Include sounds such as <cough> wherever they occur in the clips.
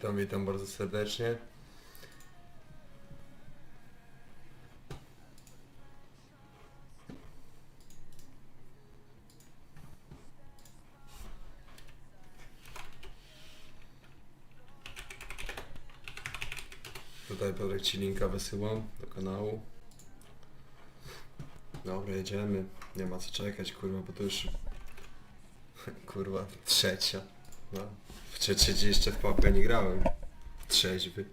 Witam, witam bardzo serdecznie. Tutaj Piotrek ci linka wysyłam do kanału. Dobra, jedziemy. Nie ma co czekać, kurwa, bo to już... <laughs> Kurwa, trzecia. No. W trzeciej jeszcze w papę nie grałem. Trzeźwy.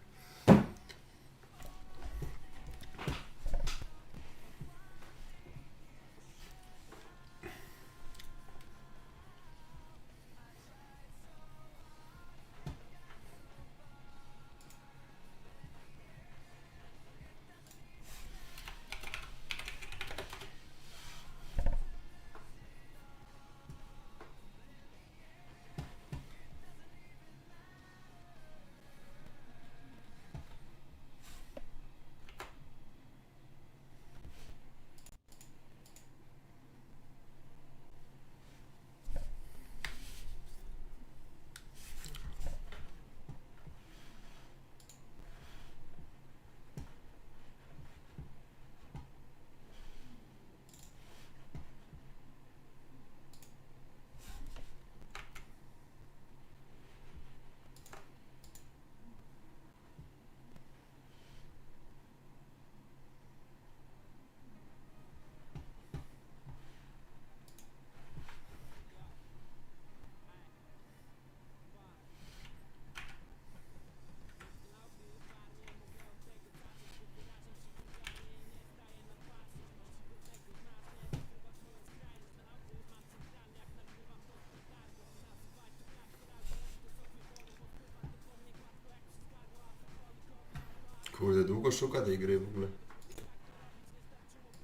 Długo szuka tej gry w ogóle.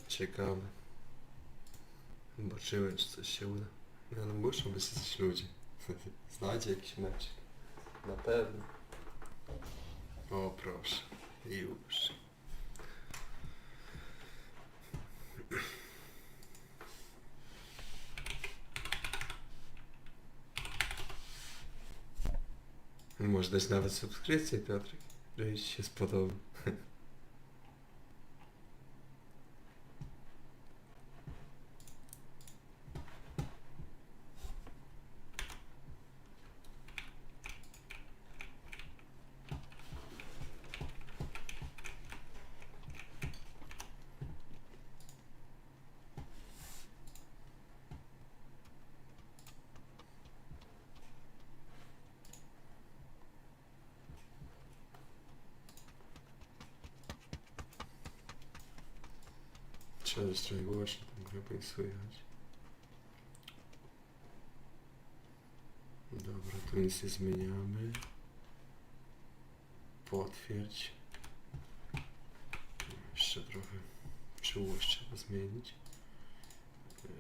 Ciekawe. Zobaczymy, czy coś się uda. No, no muszą być jacyś ludzie. <laughs> Znajdzie jakiś mecz. Na pewno. O proszę. Już. Może dać nawet subskrypcję, Piotrek, Ci się spodoba. Trzeba jest trochę nie słychać. Dobra, tu nic nie zmieniamy. Potwierdź. Jeszcze trochę czułość trzeba zmienić. Yy,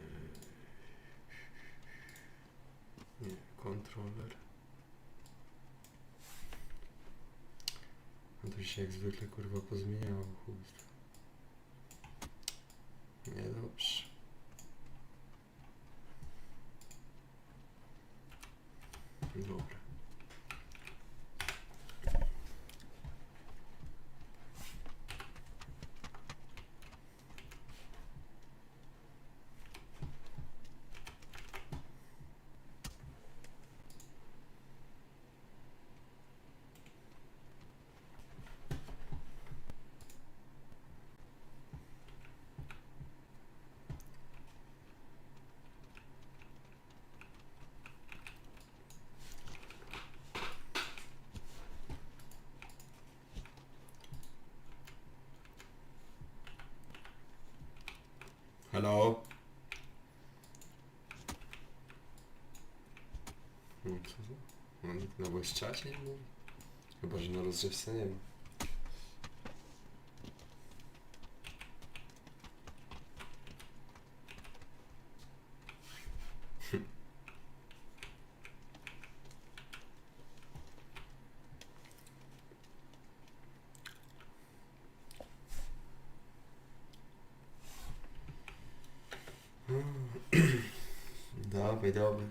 Nie, kontroler. No to się jak zwykle kurwa pozmieniało chłopstwo. Niedobrze. Dobra. Halo? No co? No na voice czacie nie mówi? Chyba, że na rozgrzewce nie ma. Dawaj, dawaj.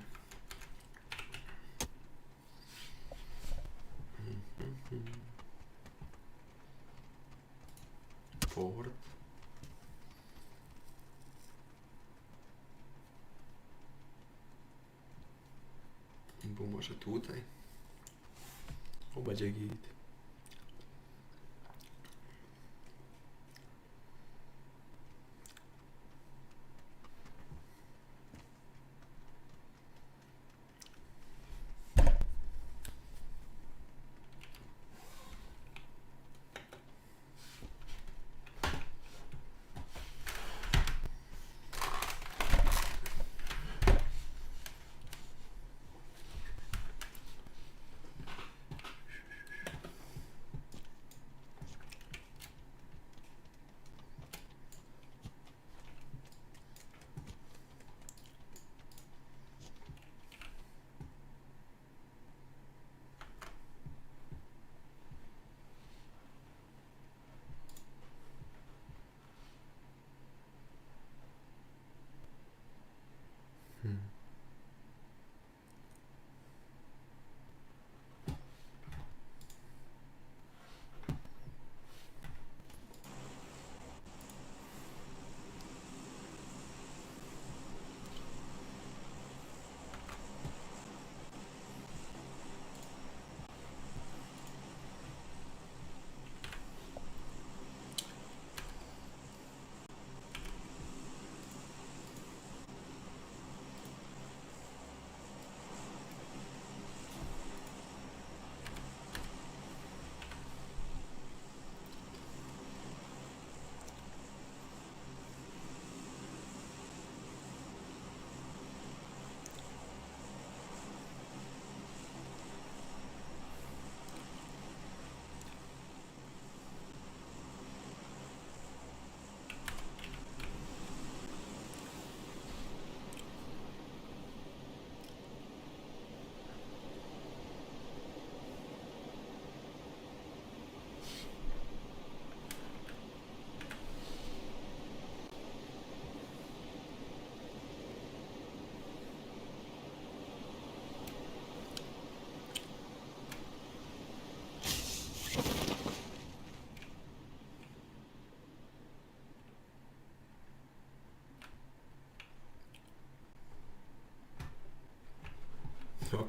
Ford. Bo może tutaj? O, będzie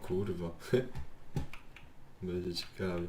kurwa. <laughs> Będzie ciekawie.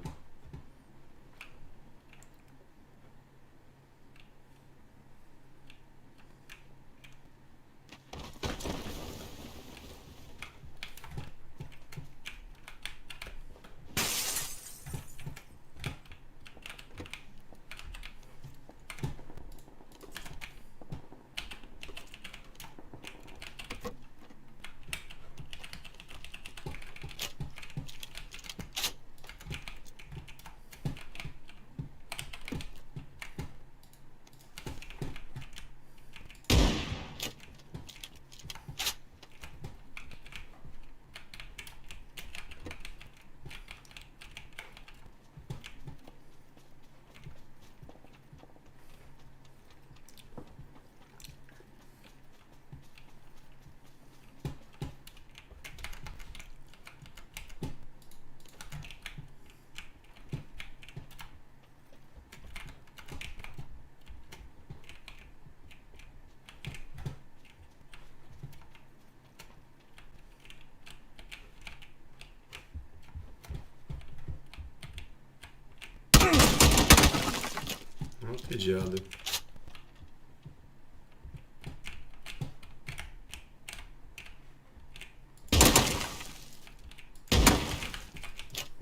No ty dziady.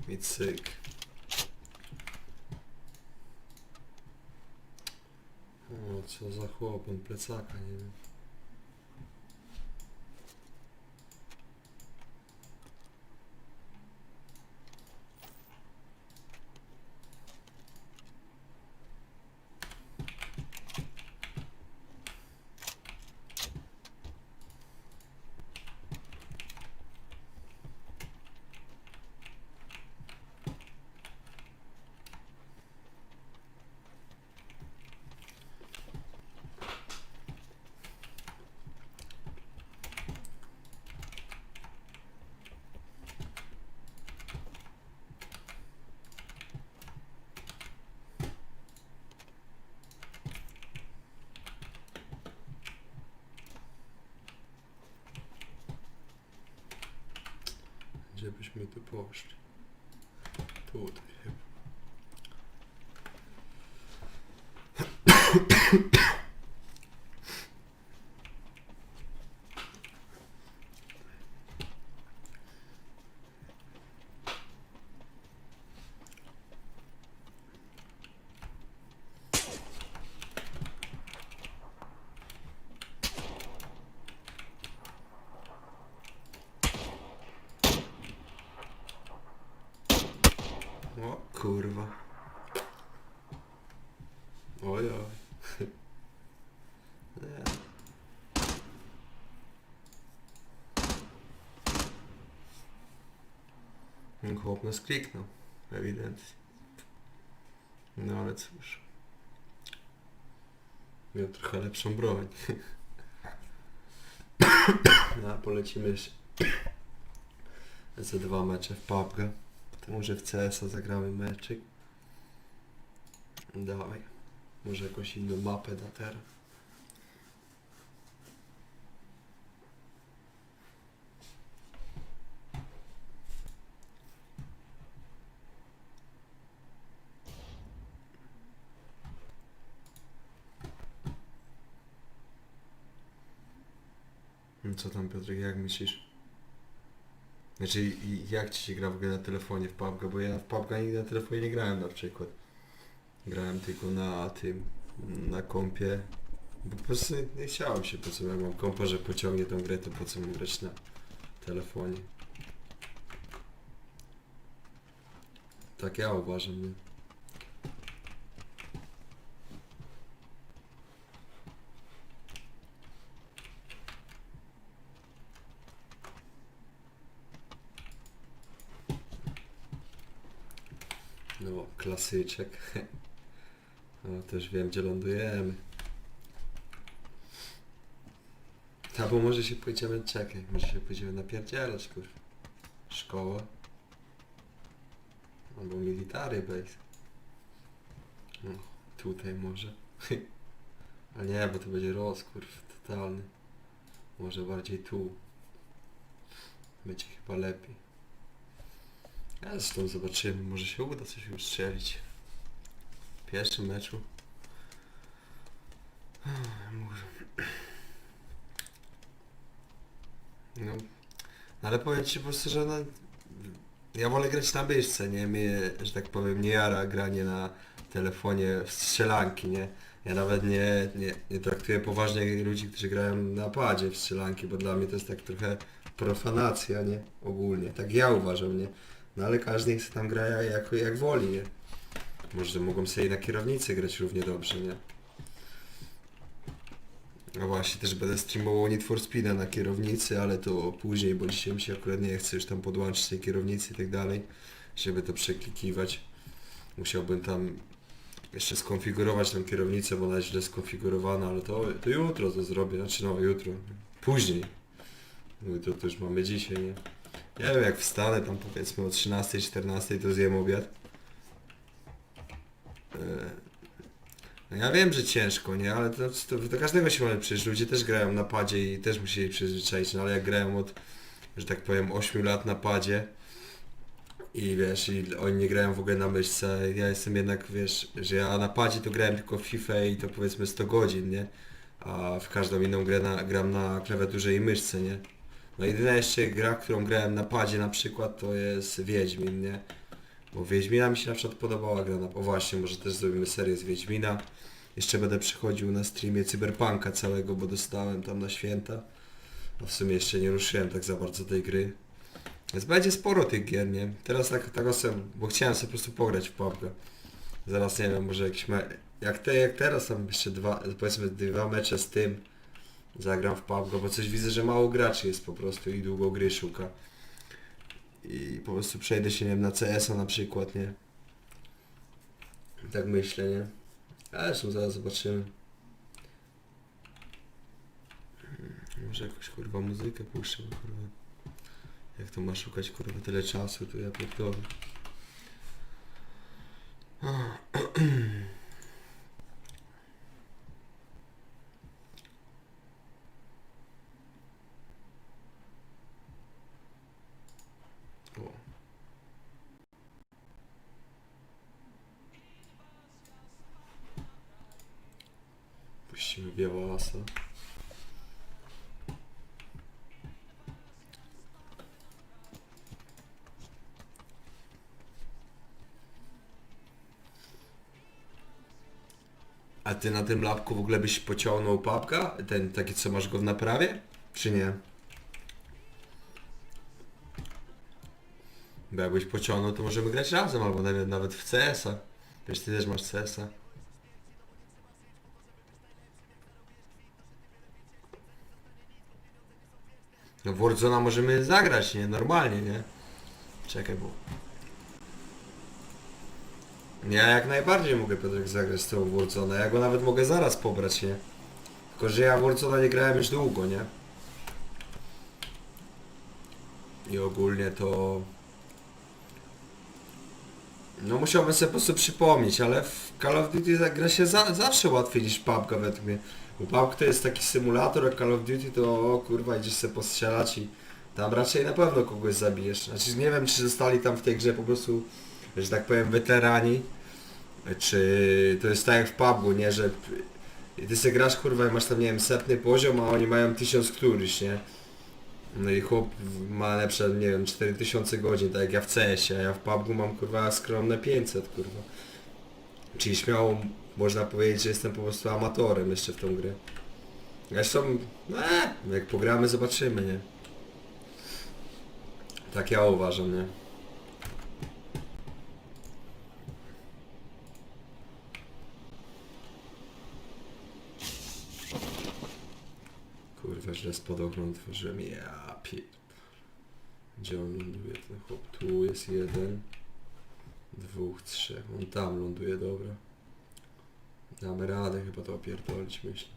I cyk. O, co za chłop, on plecaka, nie wiem. Byśmy tu poszli. Tutaj chyba. O kurwa. Oj, oj. <laughs> Nie. Chłop nas kliknął, ewidentnie. No ale cóż. Miał trochę lepszą broń. <coughs> No, polecimy jeszcze <coughs> ze dwa mecze w PUBG. To może w CS-a zagramy meczyk. Dawaj. Może jakąś inną mapę na teraz. No Co tam Piotrek, jak myślisz? Znaczy, jak ci się gra w ogóle na telefonie w PUBG? Bo ja w PUBG nigdy na telefonie nie grałem na przykład. Grałem tylko na tym, na kompie. Bo po prostu nie chciałem się, po co ja mam kompa, że pociągnie tą grę, to po co mam grać na telefonie. Tak ja uważam, nie? No, klasyczek. No, <laughs> też wiem, gdzie lądujemy. Albo może się pójdziemy, czekaj, może się pójdziemy napierdzielać, kurwa. Szkoła. Albo military base. No, tutaj może. <laughs> Ale nie, bo to będzie rozkurw totalny. Może bardziej tu. Będzie chyba lepiej. Zresztą zobaczymy, może się uda coś ustrzelić. W pierwszym meczu. Może. No ale powiem ci po prostu, że no, ja wolę grać na myszce, nie? Mnie, że tak powiem, nie jara granie na telefonie w strzelanki, nie? Ja nawet nie, nie, nie traktuję poważnie ludzi, którzy grają na padzie w strzelanki, bo dla mnie to jest tak trochę profanacja, nie? Ogólnie. Tak ja uważam, nie? No ale każdy sobie tam gra jak, jak woli, nie? Może mogą sobie na kierownicy grać równie dobrze, nie? No właśnie, też będę streamował Need for Speeda na kierownicy, ale to później, bo dzisiaj mi się akurat nie chce już tam podłączyć tej kierownicy i tak dalej, żeby to przeklikiwać. Musiałbym tam jeszcze skonfigurować tą kierownicę, bo ona jest źle skonfigurowana, ale to, to jutro to zrobię, znaczy no jutro, później. No to, to już mamy dzisiaj, nie? Nie wiem, jak wstanę tam powiedzmy o 13-14 to zjem obiad. E, No ja wiem, że ciężko, nie? Ale to, to do każdego się może przecież ludzie też grają na padzie i też musieli przyzwyczaić, no ale jak grają od, że tak powiem, 8 lat na padzie i wiesz, i oni nie grają w ogóle na myszce, ja jestem jednak, wiesz, że ja na padzie to grałem tylko w FIFA i to powiedzmy 100 godzin, nie? A w każdą inną grę na, gram na klawiaturze i myszce, nie? No jedyna jeszcze gra, którą grałem na padzie na przykład to jest Wiedźmin, nie? Bo Wiedźmina mi się na przykład podobała gra na... O właśnie, może też zrobimy serię z Wiedźmina. Jeszcze będę przychodził na streamie Cyberpunka całego, bo dostałem tam na święta. A w sumie jeszcze nie ruszyłem tak za bardzo tej gry. Więc będzie sporo tych gier, nie? Teraz tak, tak osem, bo chciałem sobie po prostu pograć w PUBG. Zaraz nie wiem, może jakiś me... Jak, te, jak teraz tam jeszcze dwa, powiedzmy dwa mecze z tym zagram w PUBG, bo coś widzę, że mało graczy jest po prostu i długo gry szuka. I po prostu przejdę się, nie wiem, na CS-a na przykład, nie? Tak myślę, nie? Ale zresztą zaraz zobaczymy. Hmm, Może jakąś kurwa muzykę puszczę, bo kurwa. Jak to ma szukać kurwa tyle czasu, to ja pierdolę. <clears throat> O, Puścimy białasa. A ty na tym lapku w ogóle byś pociągnął papka? Ten taki co masz go w naprawie? Czy nie? Bo jakbyś pociągnął to możemy grać razem albo nawet, nawet w CS-a. Wiesz, ty też masz CS-a. No w Warzona możemy zagrać, nie? Normalnie, nie? Czekaj, bo... Ja jak najbardziej mogę Piotrek zagrać z tego Warzona. Ja go nawet mogę zaraz pobrać, nie? Tylko, że ja Warzona nie grałem już długo, nie? I ogólnie to... No musiałbym sobie po prostu przypomnieć, ale w Call of Duty gra się za, zawsze łatwiej niż PUBG według mnie. Bo PUBG to jest taki symulator, a Call of Duty to o, kurwa idziesz sobie postrzelać i tam raczej na pewno kogoś zabijesz. Znaczy nie wiem czy zostali tam w tej grze po prostu, że tak powiem, weterani, czy to jest tak jak w PUBG, nie, że ty sobie grasz kurwa i masz tam nie wiem setny poziom, a oni mają tysiąc któryś, nie? No i chłop ma przykład, nie wiem, 4000 godzin, tak jak ja w CS-ie, a ja w PUBG mam kurwa skromne 500, kurwa. Czyli śmiało można powiedzieć, że jestem po prostu amatorem jeszcze w tą grę. Zresztą, e, jak pogramy zobaczymy, nie? Tak ja uważam, nie? Kurwa, źle spod okna otworzyłem. Ja pier... Gdzie on ląduje ten chłop? Tu jest jeden. Dwóch, trzech. On tam ląduje, dobra. Damy radę chyba to opierdolić, myślę.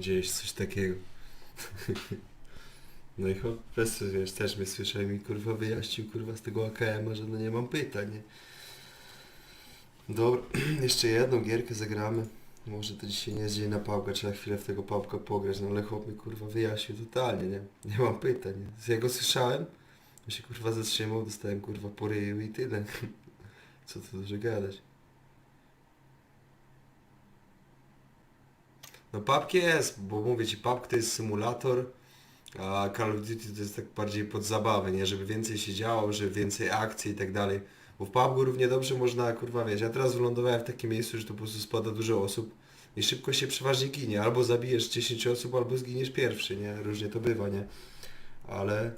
Gdzieś coś takiego. <laughs> No i chłop wiesz, też mnie słyszał i kurwa wyjaśnił kurwa z tego AKM-a, że no nie mam pytań, nie? Dobra, <clears throat> jeszcze jedną gierkę zagramy. Może to dzisiaj nie jest dzień na pałkę, trzeba chwilę w tego pałka pograć, no ale chłop mi kurwa wyjaśnił totalnie, nie? Nie mam pytań, nie? Z jego słyszałem, ja się kurwa zatrzymał, dostałem kurwa po ryju i tyle. <laughs> Co tu dużo gadać. No PUBG jest, bo mówię ci, PUBG to jest symulator, a Call of Duty to jest tak bardziej pod zabawę, nie? Żeby więcej się działo, żeby więcej akcji i tak dalej. Bo w PUBG równie dobrze można, kurwa wiesz, ja teraz wylądowałem w takim miejscu, że tu po prostu spada dużo osób i szybko się przeważnie ginie. Albo zabijesz 10 osób, albo zginiesz pierwszy, nie? Różnie to bywa, nie? Ale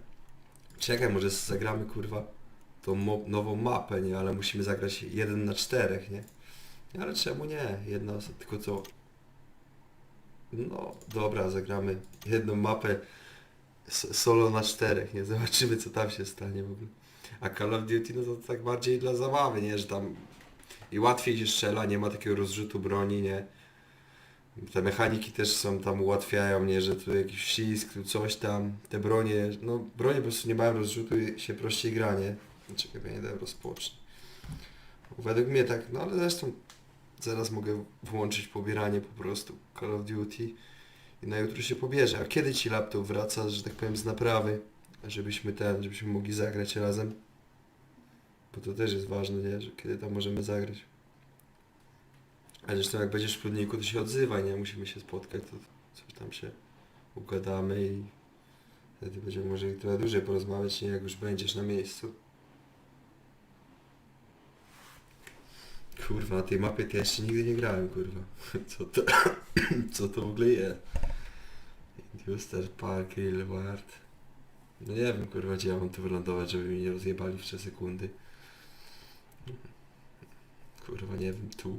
czekaj, może zagramy, kurwa, tą nową mapę, nie? Ale musimy zagrać jeden na czterech, nie? Ale czemu nie? Jedna osoba, tylko co? No, dobra, zagramy jedną mapę solo na czterech, nie? Zobaczymy, co tam się stanie w ogóle. A Call of Duty, no to tak bardziej dla zabawy, nie? Że tam i łatwiej się strzela, nie ma takiego rozrzutu broni, nie? Te mechaniki też są tam ułatwiają, nie? Że tu jakiś wcisk, tu coś tam, te bronie, no bronie po prostu nie mają rozrzutu i się prościej gra, nie? Czekaj, bo ja nie dałem rozpocznij. Według mnie tak, no ale zresztą zaraz mogę włączyć pobieranie po prostu Call of Duty i na jutro się pobierze. A kiedy ci laptop wraca, że tak powiem, z naprawy, żebyśmy ten, żebyśmy mogli zagrać razem? Bo to też jest ważne, nie? Że kiedy tam możemy zagrać. A zresztą jak będziesz w Prudniku, to się odzywaj, nie? Musimy się spotkać, to coś tam się ugadamy i Wtedy będziemy może trochę dłużej porozmawiać, nie jak już będziesz na miejscu. Kurwa, na tej mapie to jeszcze nigdy nie grałem, kurwa. <laughs> Co to, <clears throat> co to w ogóle jest? Induster Park, Railward. No nie wiem, kurwa, gdzie ja mam tu wylądować, żeby mi nie rozjebali w 3 sekundy. Kurwa, nie wiem, tu.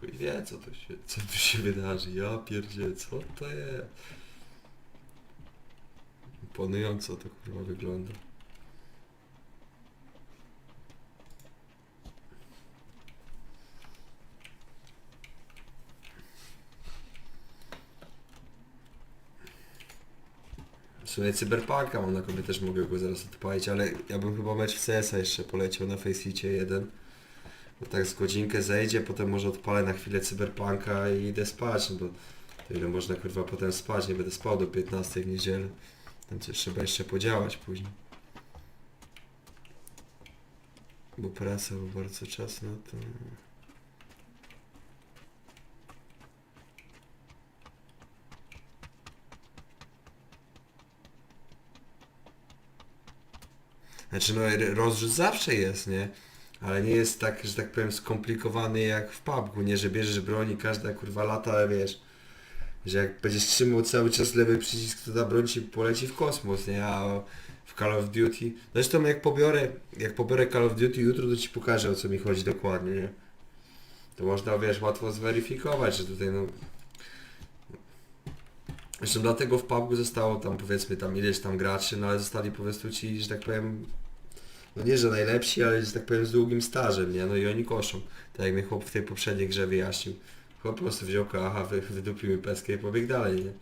Chuj wie, co to się, co tu się wydarzy. Ja pierdzie, co to jest? Imponująco to kurwa wygląda. W sumie Cyberpunka mam na sobie też mogę go zaraz odpalić, ale ja bym chyba mecz w CS-a jeszcze poleciał na Faceicie 1. Bo tak z godzinkę zejdzie, potem może odpalę na chwilę Cyberpunka i idę spać, no bo to ile można kurwa potem spać, nie będę spał do 15 w niedzielę. Tam coś trzeba jeszcze podziałać później. Bo praca, bo bardzo czas, no to... Znaczy no rozrzut zawsze jest, nie? Ale nie jest tak, że tak powiem skomplikowany jak w PUBG, nie? Że bierzesz broń i każda kurwa lata, ale wiesz że jak będziesz trzymał cały czas lewy przycisk, to ta broń ci poleci w kosmos, nie? A w Call of Duty... Zresztą jak pobiorę, jak pobiorę Call of Duty jutro, to ci pokażę o co mi chodzi dokładnie, nie? To można, wiesz, łatwo zweryfikować, że tutaj no... Zresztą dlatego w PUBG zostało tam powiedzmy tam ileś tam graczy, no ale zostali po prostu ci, że tak powiem, no nie, że najlepsi, ale że tak powiem z długim stażem, nie? No i oni koszą. Tak jak mnie chłop w tej poprzedniej grze wyjaśnił. Chłop po prostu wziął aha, wy, wydupił mi peskę i pobiegł dalej, nie?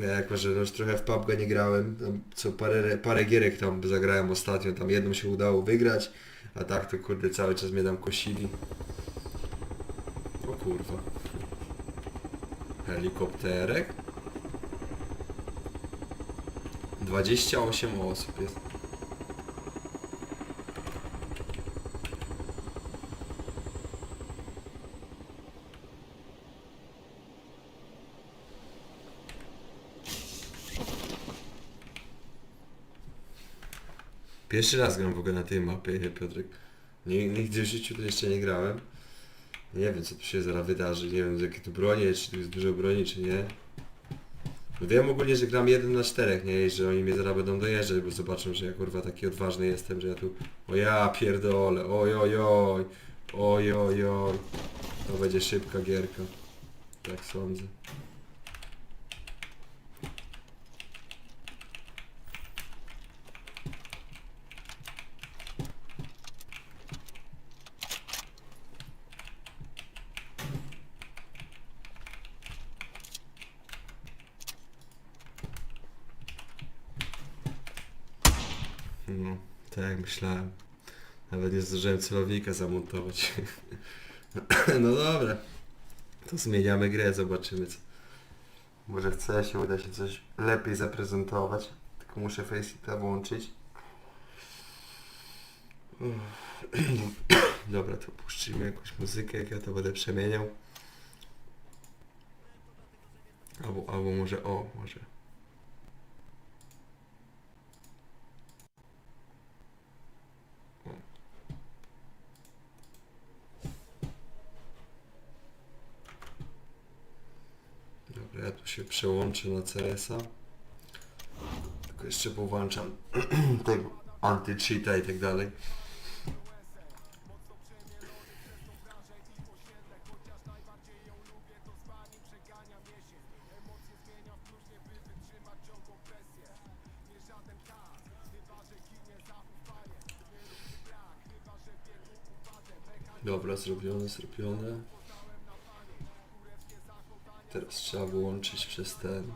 Ja jako, że no już trochę w PUBG nie grałem, co parę, parę gierek tam zagrałem ostatnio, tam jedną się udało wygrać, a tak to kurde cały czas mnie tam kosili. O kurwa. Helikopterek? 28 osób jest. Pierwszy raz gram w ogóle na tej mapie, Piotrek? Nigdy w życiu tu jeszcze nie grałem. Nie wiem co tu się zaraz wydarzy, nie wiem jakie tu bronie, czy tu jest dużo broni, czy nie. No Wiem ogólnie, że gram jeden na czterech, nie? I że oni mnie zaraz będą dojeżdżać, bo zobaczą, że ja kurwa taki odważny jestem, że ja tu... O ja pierdolę, oj oj, oj oj oj. To będzie szybka gierka. Tak sądzę. No, tak jak myślałem. Nawet nie zdążyłem celownika zamontować. <laughs> no dobra. To zmieniamy grę, zobaczymy co. Może w CS uda się coś lepiej zaprezentować. Tylko muszę Faceita włączyć. <clears throat> Dobra, to puszczymy jakąś muzykę, jak ja to będę przemieniał. Albo, albo może, o, może. Dobra, ja tu się przełączę na CS-a. Tylko jeszcze powłączam <clears throat> tego anti-cheata i tak dalej. Dobra, zrobione, zrobione. Trzeba wyłączyć przez ten.